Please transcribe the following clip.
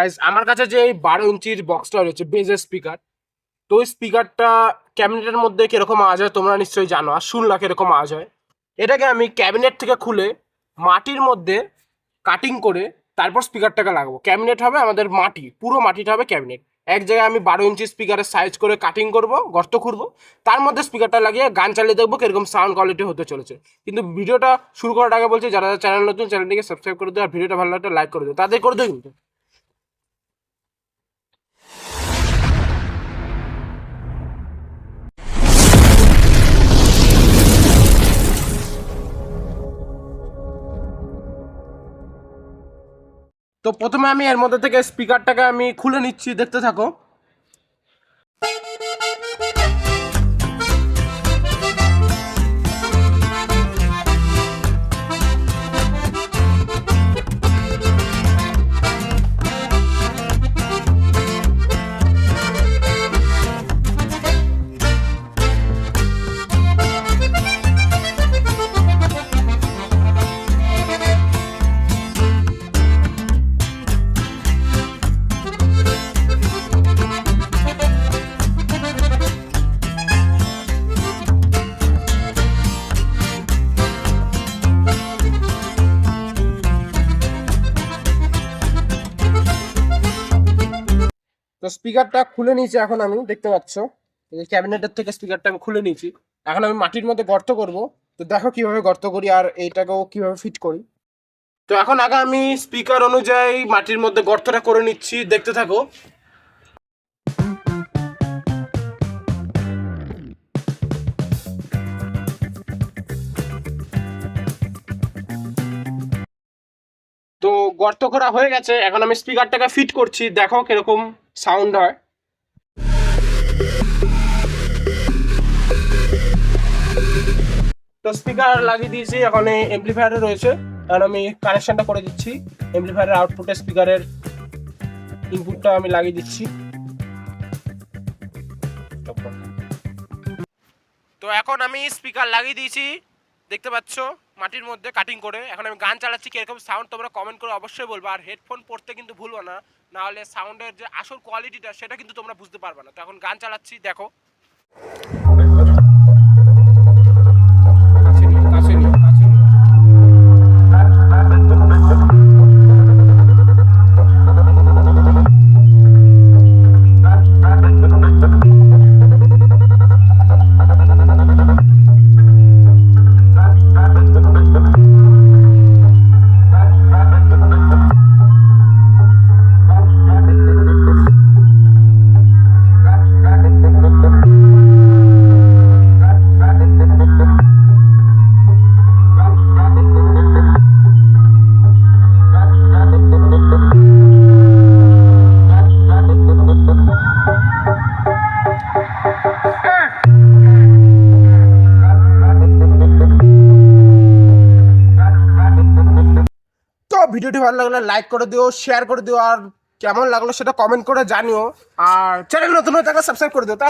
Guys আমার কাছে যে এই বারো ইঞ্চির বক্সটা রয়েছে বেজের স্পিকার তো ওই স্পিকারটা ক্যাবিনেটের মধ্যে কীরকম আওয়াজ হয় তোমরা নিশ্চয়ই জানো, আর শুনলা কীরকম আওয়াজ হয় এটাকে আমি ক্যাবিনেট থেকে খুলে মাটির মধ্যে কাটিং করে তারপর স্পিকারটাকে লাগাবো। ক্যাবিনেট হবে আমাদের মাটি, পুরো মাটিটা হবে ক্যাবিনেট এক জায়গায় আমি বারো ইঞ্চি স্পিকারের সাইজ করে কাটিং করব, গর্ত খুঁড়বো, তার মধ্যে স্পিকারটা লাগিয়ে গান চালিয়ে দেখব কীরকম সাউন্ড কোয়ালিটি হতে চলেছে। কিন্তু ভিডিওটা শুরু করার আগে বলছি, যারা চ্যানেল নতুন চ্যানেলটিকে সাবস্ক্রাইব করে দেওয়া ভিডিওটা ভালো লাগলে লাইক করে দেবো তাদের করে দেবো কিন্তু। তো প্রথমে আমি এর মধ্যে থেকে স্পিকারটাকে আমি খুলে নিচ্ছি দেখতে থাকো। তো স্পিকারটা খুলে নিয়েছি এখন আমি, দেখতে পাচ্ছ। এই ক্যাবিনেটের থেকে স্পিকারটা আমি খুলে নিয়েছি। এখন আমি মাটির মধ্যে গর্ত করব। তো দেখো কীভাবে গর্ত করি আর এইটাকেও কীভাবে ফিট করি। তো এখন আগে আমি স্পিকার অনুযায়ী মাটির মধ্যে গর্তটা করে নিচ্ছি। দেখতে থাকো। তো গর্ত করা হয়ে গেছে। এখন আমি স্পিকারটাকে ফিট করছি। দেখো কীরকম সাউন্ড হয়। তো স্পিকার লাগিয়ে দিয়েছি, এখন এমপ্লিফায়ারে রয়েছে। কারণ আমি কানেকশনটা করে দিচ্ছি। এমপ্লিফায়ারের আউটপুটে স্পিকারের ইনপুটটা আমি লাগিয়ে দিচ্ছি। তো এখন আমি স্পিকার লাগিয়ে দিয়েছি। দেখতে পাচ্ছ? মাটির মধ্যে কাটিং করে। এখন আমি গান চালাচ্ছি, কীরকম সাউন্ড তোমরা কমেন্ট করে অবশ্যই বলব। আর হেডফোন পড়তে কিন্তু ভুলবো না। নাহলে সাউন্ডের যে আসল কোয়ালিটিটা সেটা কিন্তু তোমরা বুঝতে পারবে না। তো এখন গান চালাচ্ছি, দেখো। ভিডিওটি ভালো লাগলে লাইক করে দিও শেয়ার করে দিও, আর কেমন লাগল সেটা কমেন্ট করে জানিও। আর চ্যানেল নতুন হয়ে থাকলে সাবস্ক্রাইব করে দিও, তা